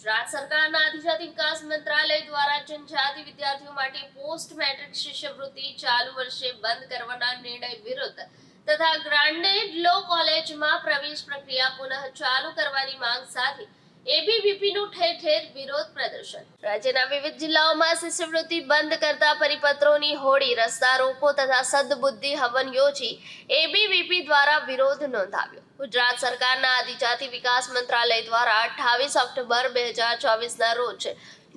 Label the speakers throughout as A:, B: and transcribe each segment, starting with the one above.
A: ગુજરાત સરકારના આદિજાતિ વિકાસ મંત્રાલય દ્વારા જનજાતિ વિદ્યાર્થીઓ માટે પોસ્ટ મેટ્રિક શિષ્યવૃત્તિ ચાલુ વર્ષે બંધ કરવાના નિર્ણય વિરુદ્ધ તથા ગ્રાન્ડેડ લો કોલેજમાં પ્રવેશ પ્રક્રિયા પુનઃ ચાલુ કરવાની માંગ સાથે એબીવીપીનું ઠેર ઠેર વિરોધ પ્રદર્શન. રાજ્યના વિવિધ જિલ્લાઓમાં શિષ્યવૃત્તિ બંધ કરતા પરિપત્રોની હોડી, રસ્તા રોકો તથા સદબુદ્ધિ હવન યોજી એબીવીપી દ્વારા વિરોધ નોંધાવ્યો. ગુજરાત સરકારના આદિજાતિ વિકાસ મંત્રાલય દ્વારા અઠ્ઠાવીસ ઓક્ટોબર બે હજાર ચોવીસના રોજ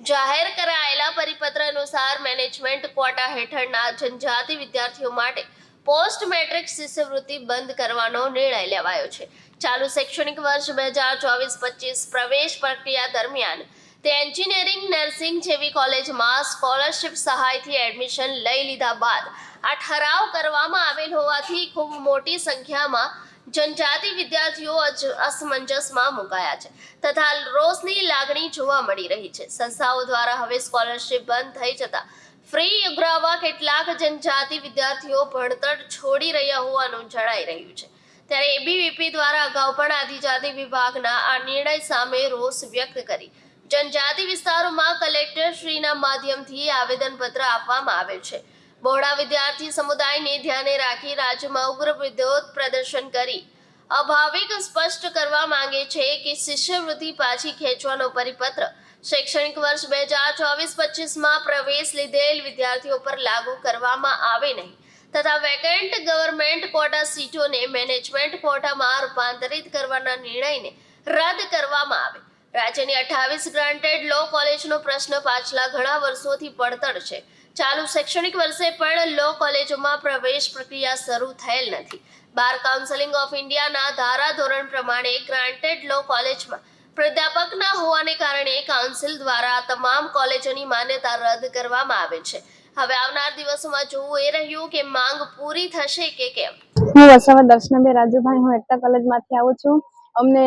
A: જાહેર કરાયેલા પરિપત્ર અનુસાર મેનેજમેન્ટ ક્વોટા હેઠળના જનજાતિ વિદ્યાર્થીઓ માટે પોસ્ટ મેટ્રિક શિષ્યવૃત્તિ બંધ કરવાનો નિર્ણય લેવાયો છે. ચાલુ શૈક્ષણિક વર્ષ બે હજાર ચોવીસ પચીસ પ્રવેશ પ્રક્રિયા દરમિયાન તે એન્જિનિયરિંગ, નર્સિંગ જેવી કોલેજમાં સ્કોલરશિપ સહાયથી એડમિશન લઈ લીધા બાદ આ ઠરાવ કરવામાં આવેલ હોવાથી ખૂબ મોટી સંખ્યામાં જનજાતિ વિદ્યાર્થીઓ અસમંજસમાં મુકાયા છે તથા રોષની લાગણી જોવા મળી રહી છે. સંસ્થાઓ દ્વારા હવે સ્કોલરશિપ બંધ થઈ જતા ફ્રી ઉઘરાવવા કેટલાક જનજાતિ વિદ્યાર્થીઓ ભણતર છોડી રહ્યા હોવાનું જણાઈ રહ્યું છે. ત્યારે એબીવીપી દ્વારા અગાઉ પણ આદિજાતિ વિભાગના આ નિર્ણય સામે રોષ વ્યક્ત કરી. જનજાતિ વિસ્તારોમાં કલેક્ટર શ્રીના માધ્યમથી આવેદનપત્ર આપવામાં આવેલ છે. બહોળા વિદ્યાર્થી સમુદાયને ધ્યાને રાખી રાજ્યમાં ઉગ્ર વિરોધ પ્રદર્શન કરી. અભાવિક સ્પષ્ટ કરવા માંગે છે કે શિષ્યવૃત્તિ પાછી ખેંચવાનો પરિપત્ર શૈક્ષણિક વર્ષ બે હજાર ચોવીસ પચીસમાં પ્રવેશ લીધેલ વિદ્યાર્થીઓ પર લાગુ કરવામાં આવે નહીં તથા વેકેન્ટ ગવર્મેન્ટ કોટા સીટોને મેનેજમેન્ટ કોટામાં રૂપાંતરિત કરવાના નિર્ણયને રદ કરવામાં આવે. રાજ્યની અઠ્ઠાવીસ ગ્રાન્ટેડ લો કોલેજનો પ્રશ્ન પાછલા ઘણા વર્ષોથી પડતર છે. ચાલુ શૈક્ષણિક વર્ષે પણ લો કોલેજોમાં પ્રવેશ પ્રક્રિયા શરૂ થયેલ નથી. બાર કાઉન્સિલિંગ ઓફ ઇન્ડિયાના ધારા ધોરણ પ્રમાણે ગ્રાન્ટેડ લો કોલેજમાં પ્રાધ્યાપક ના હોવાને કારણે કાઉન્સિલ દ્વારા તમામ કોલેજોની માન્યતા રદ કરવામાં આવે છે. હવે આવનાર દિવસોમાં જોવું એ રહ્યું કે માંગ પૂરી થશે કે કેમ?
B: હું વસાવા દર્શનાબેન રાજુભાઈ, હું એકતા કોલેજમાંથી આવું છું. અમને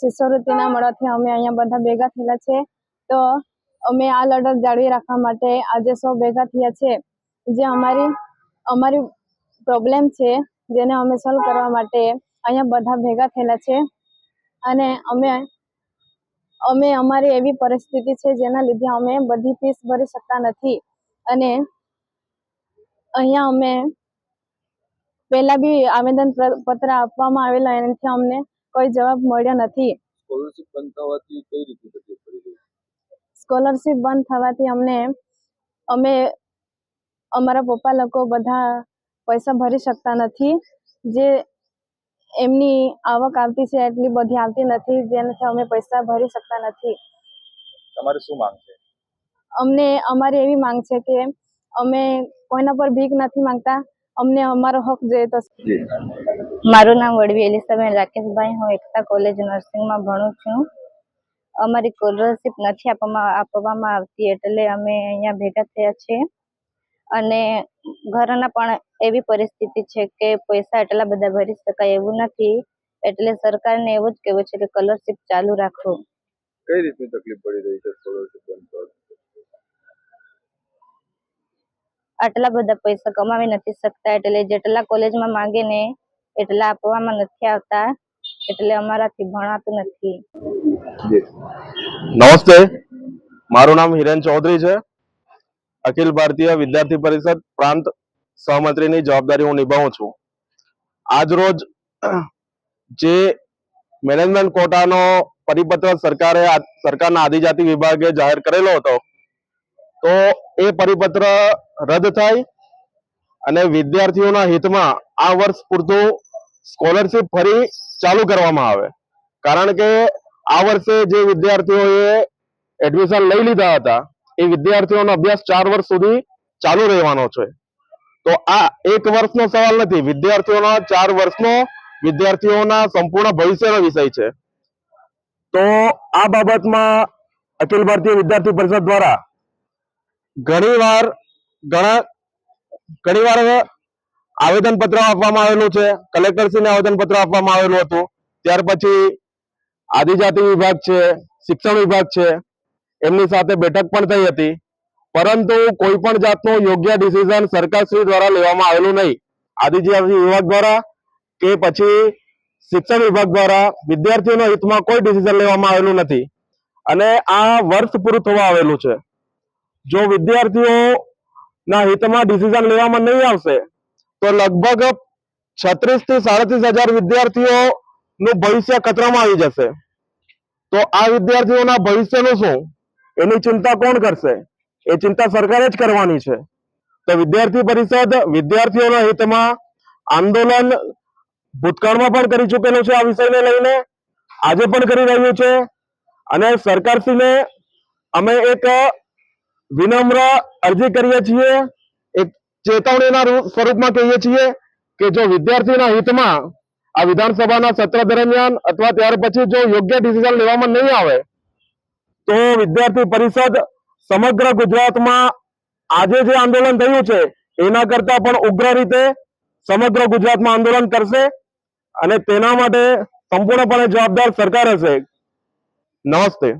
B: શિષ્યવૃત્તિના મળવાથી અમે અહીંયા બધા ભેગા થયેલા છે. તો અમે આ લડત જાળવી રાખવા માટે આજે સૌ ભેગા થયા છે. જે અમારી અમારી પ્રોબ્લેમ છે, જેને અમે સોલ્વ કરવા માટે અહીંયા બધા ભેગા થયેલા છે. અને અમે અમે અમારી એવી પરિસ્થિતિ છે જેના લીધે અમે બધી ફીસ ભરી શકતા નથી. અને અહીંયા અમે પહેલા બી આવેદન પત્ર આપવામાં આવેલા એનાથી અમને કોઈ જવાબ મળ્યો નથી.
C: સ્કોલરશિપ બંધ થવાથી
B: અમને અમે અમારા પપ્પા લોકો બધા પૈસા ભરી શકતા નથી. જે એમની આવક આવતી છે એટલી બધી આવતી નથી જેનાથી અમે પૈસા ભરી શકતા નથી.
C: તમારે શું માંગ છે?
B: અમને અમારી એવી માંગ છે કે અમે કોઈના પર ભીખ નથી માંગતા અમને અમારો હક જોઈએ તો
D: મારું નામ વડવી એલિસાબેન રાકેશભાઈ હું એકતા કોલેજ નર્સિંગમાં ભણું છું. અમારી સ્કોલરશીપ નથી આપવામાં આપવામાં આવતી એટલે અમે અહીંયા ભેગા થયા છીએ. અને ઘરના પણ એવી પરિસ્થિતિ છે કે પૈસા એટલા બધા ભરી શકાય એવું નથી. એટલે સરકારને એવું જ કહેવું છે કે સ્કોલરશિપ ચાલુ રાખો.
C: કઈ રીતની તકલીફ પડી રહી છે સ્કોલરશિપ
D: આટલા બધા પૈસા કમાવી નથી શકતા એટલે જેટલા કોલેજમાં માંગે ને એટલા આપવામાં નથી આવતા. એટલે અમારાથી ભણાતું નથી.
C: નમસ્તે. મારું નામ હિરેન ચૌધરી છે. અખિલ ભારતીય વિદ્યાર્થી પરિષદ પ્રાંત સહમંત્રીની જવાબદારી હું નિભાવું છું. આજ રોજ જે મેનેજમેન્ટ કોટાનો પરિપત્ર સરકારે સરકારના આદિજાતિ વિભાગે જાહેર કરેલો હતો, તો એ પરિપત્ર રદ થાય અને વિદ્યાર્થીઓના હિતમાં આ વર્ષ પૂરતું સ્કોલરશિપ ફરી ચાલુ કરવામાં આવે. કારણ કે આ વર્ષે જે વિદ્યાર્થીઓએ એડમિશન લઈ લીધા હતા, એ વિદ્યાર્થીઓનો અભ્યાસ ચાર વર્ષ સુધી ચાલુ રહેવાનો છે. તો આ એક વર્ષનો સવાલ નથી, વિદ્યાર્થીઓના ચાર વર્ષનો વિદ્યાર્થીઓના સંપૂર્ણ ભવિષ્યનો વિષય છે. તો આ બાબતમાં અખિલ ભારતીય વિદ્યાર્થી પરિષદ દ્વારા ઘણીવાર ઘણા ઘણીવાર આવેદન પત્ર આપવામાં આવેલું છે. કલેક્ટરશ્રીને આવેદન પત્ર આપવામાં આવેલું હતું. ત્યાર પછી આદિજાતિ વિભાગ છે, શિક્ષણ વિભાગ છે, એમની સાથે બેઠક પણ થઈ હતી. પરંતુ કોઈ પણ જાતનું યોગ્ય ડિસિઝન સરકારશ્રી દ્વારા લેવામાં આવેલું નહીં. આદિજાતિ વિભાગ દ્વારા કે પછી શિક્ષણ વિભાગ દ્વારા વિદ્યાર્થીઓના હિતમાં કોઈ ડિસિઝન લેવામાં આવેલું નથી. અને આ વર્ષ પૂરું થવા આવેલું છે. જો વિદ્યાર્થીઓના હિતમાં ડિસિઝન લેવામાં નહીં આવશે તો લગભગ છત્રીસથી સાડત્રીસ હજાર વિદ્યાર્થીઓનું ભવિષ્ય ખતરામાં આવી જશે. તો આ વિદ્યાર્થીઓના ભવિષ્યનું શું? એની ચિંતા કોણ કરશે? એ ચિંતા સરકારે જ કરવાની છે. તો વિદ્યાર્થી પરિષદ વિદ્યાર્થીઓના હિતમાં આંદોલન ભૂતકાળમાં પણ કરી ચૂકેલું છે આ વિષયને લઈને. આજે પણ કરી રહ્યું છે. અને સરકારશ્રીને અમે એક વિનમ્ર અરજી કરીએ છીએ. ચેતવણીના સ્વરૂપમાં કહીએ છીએ કે જો વિદ્યાર્થીના હિતમાં આ વિધાનસભાના સત્ર દરમિયાન અથવા ત્યાર પછી જો યોગ્ય ડિસિઝન લેવામાં નહીં આવે, તો વિદ્યાર્થી પરિષદ સમગ્ર ગુજરાતમાં આજે જે આંદોલન થયું છે, એના કરતા પણ ઉગ્ર રીતે સમગ્ર ગુજરાતમાં આંદોલન કરશે અને તેના માટે સંપૂર્ણપણે જવાબદાર સરકાર હશે. નમસ્તે.